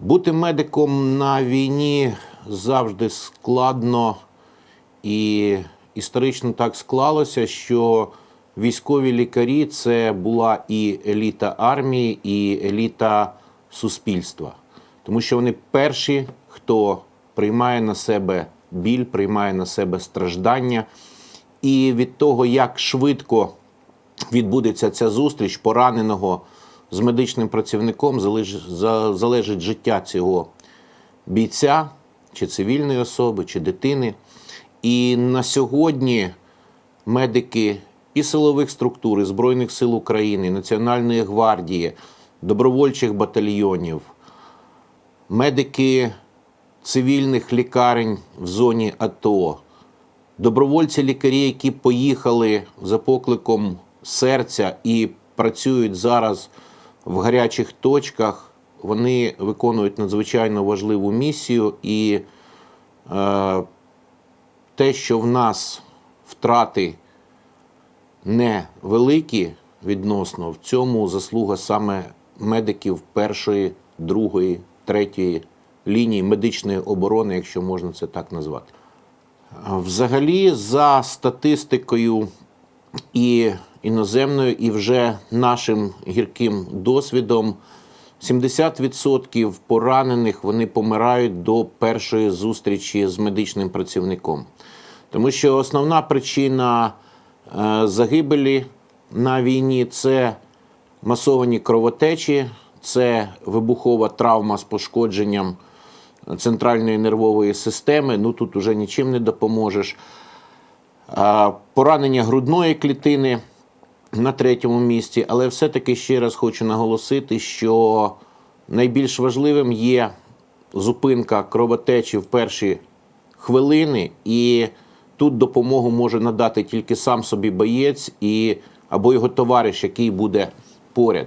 Бути медиком на війні завжди складно, і історично так склалося, що військові лікарі це була і еліта армії, і еліта суспільства. Тому що вони перші, хто приймає на себе біль, приймає на себе страждання. І від того, як швидко відбудеться ця зустріч пораненого з медичним працівником, залежить, життя цього бійця, чи цивільної особи, чи дитини. І на сьогодні медики і силових структур, і Збройних сил України, Національної гвардії, добровольчих батальйонів, медики цивільних лікарень в зоні АТО, добровольці-лікарі, які поїхали за покликом серця і працюють зараз в гарячих точках, вони виконують надзвичайно важливу місію. І е, те, що в нас втрати невеликі відносно, в цьому заслуга саме медиків першої, другої, третьої лінії медичної оборони, якщо можна це так назвати. Взагалі, за статистикою і іноземною, і вже нашим гірким досвідом, 70% поранених вони помирають до першої зустрічі з медичним працівником. Тому що основна причина е, загибелі на війні це масовані кровотечі, це вибухова травма з пошкодженням центральної нервової системи. Ну тут уже нічим не допоможеш. Поранення грудної клітини на третьому місці, але все-таки ще раз хочу наголосити, що найбільш важливим є зупинка кровотечі в перші хвилини, і тут допомогу може надати тільки сам собі боєць і або його товариш, який буде поряд.